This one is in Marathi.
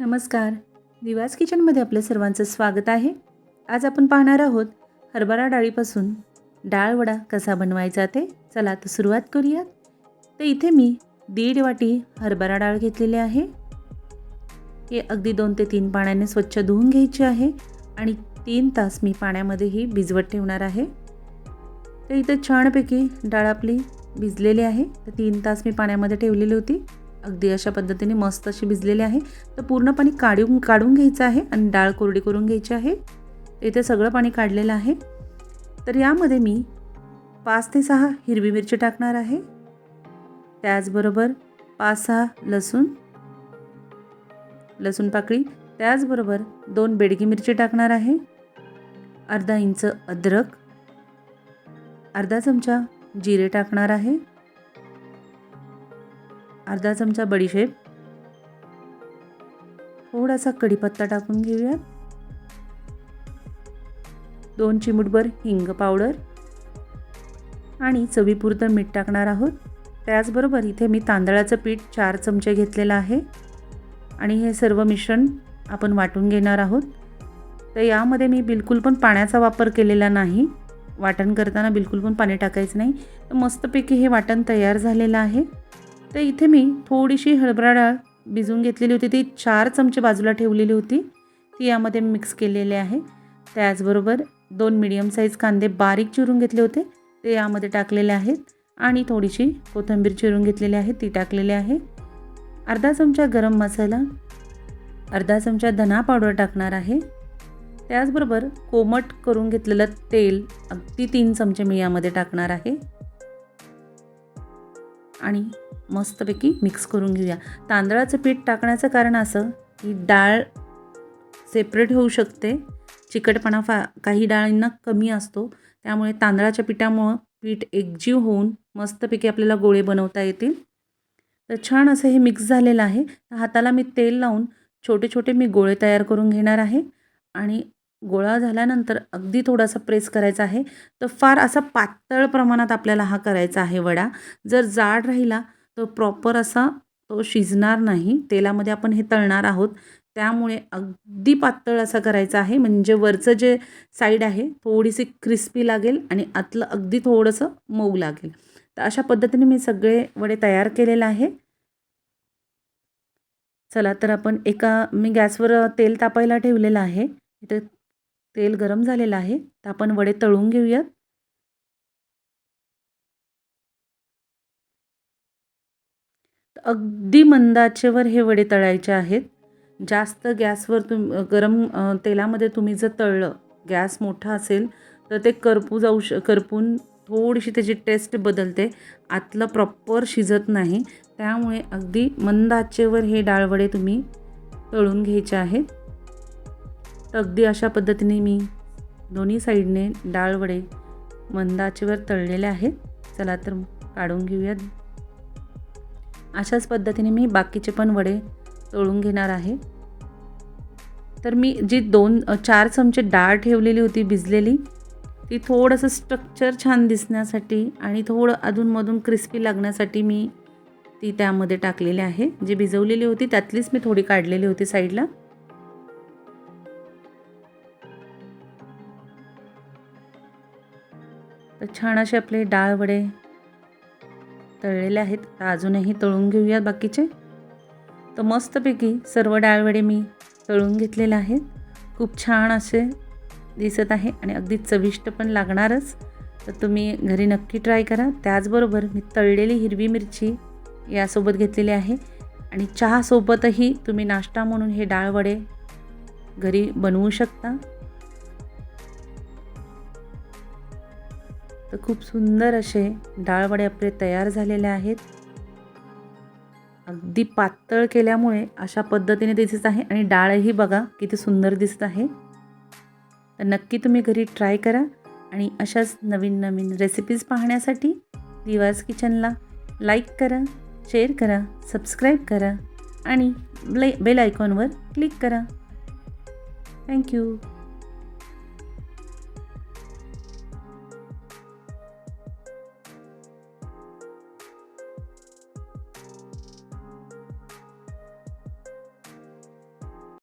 नमस्कार. दिवास किचनमध्ये आपलं सर्वांचं स्वागत आहे. आज आपण पाहणार आहोत हरभरा डाळीपासून डाळ वडा कसा बनवायचा ते. चला तर सुरुवात करूयात. तर इथे मी दीड वाटी हरभरा डाळ घेतलेली आहे. हे अगदी दोन ते तीन पाण्याने स्वच्छ धुवून घ्यायची आहे आणि तीन तास मी पाण्यामध्ये ही भिजवत ठेवणार आहे. तर इथं छानपैकी डाळ आपली भिजलेली आहे. तर तीन तास मी पाण्यामध्ये ठेवलेली होती. अगदी अशा पद्धतीने मस्त अशी भिजलेली आहे. तर पूर्ण पाणी काढून काढून घ्यायचं आहे आणि डाळ कोरडी करून घ्यायची आहे. इथे सगळं पाणी काढलेलं आहे. तर यामध्ये मी पाच ते सहा हिरवी मिरची टाकणार आहे. त्याचबरोबर पाच सहा लसूण लसूण पाकळी त्याचबरोबर दोन बेडगी मिरची टाकणार आहे. अर्धा इंच अद्रक अर्धा चमचा जिरे टाकणार आहे. अर्धा चमचा बडीशेप. थोडासा कढीपत्ता टाकून घेऊया दोन चिमूटभर हिंग पावडर आणि चवीपुरतं मीठ टाकणार आहोत. त्याचबरोबर इथे मी तांदळाचं पीठ चार चमचे घेतलेलं आहे. आणि हे सर्व मिश्रण आपण वाटून घेणार आहोत. तर यामध्ये मी बिलकुल पण पाण्याचा वापर केलेला नाही. वाटण करताना बिलकुल पण पाणी टाकायचं नाही. तर मस्तपैकी हे वाटण तयार झालेलं आहे. तर इथे मी थोडीशी हरभरा डाळ भिजवून घेतलेली होती. ती चार चमचे बाजूला ठेवलेली होती. ती यामध्ये मिक्स केलेली आहे. त्याचबरोबर दोन मिडियम साईज कांदे बारीक चिरून घेतले होते. ते यामध्ये टाकलेले आहेत. आणि थोडीशी कोथिंबीर चिरून घेतलेली आहे. ती टाकलेली आहे. अर्धा चमचा गरम मसाला अर्धा चमचा धना पावडर टाकणार आहे. त्याचबरोबर कोमट करून घेतलेलं तेल अगदी तीन चमचे मी यामध्ये टाकणार आहे. आणि मस्तपैकी मिक्स करून घेऊया. तांदळाचं पीठ टाकण्याचं कारण असं की डाळ सेपरेट होऊ शकते. चिकटपणा फा काही डाळींना कमी असतो. त्यामुळे तांदळाच्या पिठामुळं पीठ एकजीव होऊन मस्तपैकी आपल्याला गोळे बनवता येतील. तर छान असं हे मिक्स झालेलं आहे. हाताला मी तेल लावून छोटे छोटे मी गोळे तयार करून घेणार आहे. आणि गोळा झाल्यानंतर अगदी थोडासा प्रेस करायचा आहे. तर फार असा पातळ प्रमाणात आपल्याला हा करायचा आहे वडा. जर जाड राहिला तो प्रॉपर असा तो शिजणार नाही. तेलामध्ये आपण हे तळणार आहोत. त्यामुळे अगदी पातळ असा करायचा आहे. म्हणजे वरचं जे साईड आहे थोडीशी क्रिस्पी लागेल आणि आतलं अगदी थोडंसं मऊ लागेल. तर अशा पद्धतीने मी सगळे वडे तयार केलेलं आहे. चला तर आपण एका मी गॅसवर तेल तापायला ठेवलेलं आहे. इथं तेल गरम झालेलं आहे. तर आपण वडे तळून घेऊयात. अगदी मंद आचेवर हे वडे तळायचे आहेत. जास्त गॅसवर तुम गरम तेलामध्ये तुम्ही जर तळलं गॅस मोठा असेल तर ते करपू जाऊ श करपून थोडीशी त्याची टेस्ट बदलते. आतलं प्रॉपर शिजत नाही. त्यामुळे अगदी मंद आचेवर हे डाळवडे तुम्ही तळून घ्यायचे आहेत. तर अगदी अशा पद्धतीने मी दोन्ही साईडने डाळवडे मंद आचेवर तळलेले आहेत. चला तर काढून घेऊयात. अशाच पद्धतीने मी बाकीचे पण वडे तळून घेणार आहे. तर मी जी दोन चार चमचे डाळ ठेवलेली होती भिजलेली ती थोडंसं स्ट्रक्चर छान दिसण्यासाठी आणि थोडं अधूनमधून क्रिस्पी लागण्यासाठी मी ती त्यामध्ये टाकलेली आहे. जी भिजवलेली होती त्यातलीच मी थोडी काढलेली होती साईडला. तर छान असे आपले डाळ वडे तळलेले आहेत. तर अजूनही तळून घेऊयात बाकीचे. तर मस्तपैकी सर्व डाळवडे मी तळून घेतलेले आहेत. खूप छान असे दिसत आहे आणि अगदी चविष्ट पण लागणारच. तर तुम्ही घरी नक्की ट्राय करा. त्याचबरोबर मी तळलेली हिरवी मिरची यासोबत घेतलेली आहे. आणि चहासोबतही तुम्ही नाश्ता म्हणून हे डाळवडे घरी बनवू शकता. तर खूप सुंदर असे डाळवडे आपले तयार झालेले आहेत. अगदी पातळ केल्यामुळे अशा पद्धतीने दिसत आहे आणि डाळही बघा किती सुंदर दिसत आहे. तर नक्की तुम्ही घरी ट्राय करा आणि अशाच नवीन नवीन रेसिपीज पाहण्यासाठी दिवास किचनला लाईक करा शेअर करा सबस्क्राईब करा आणि बेल आयकॉनवर क्लिक करा. थँक्यू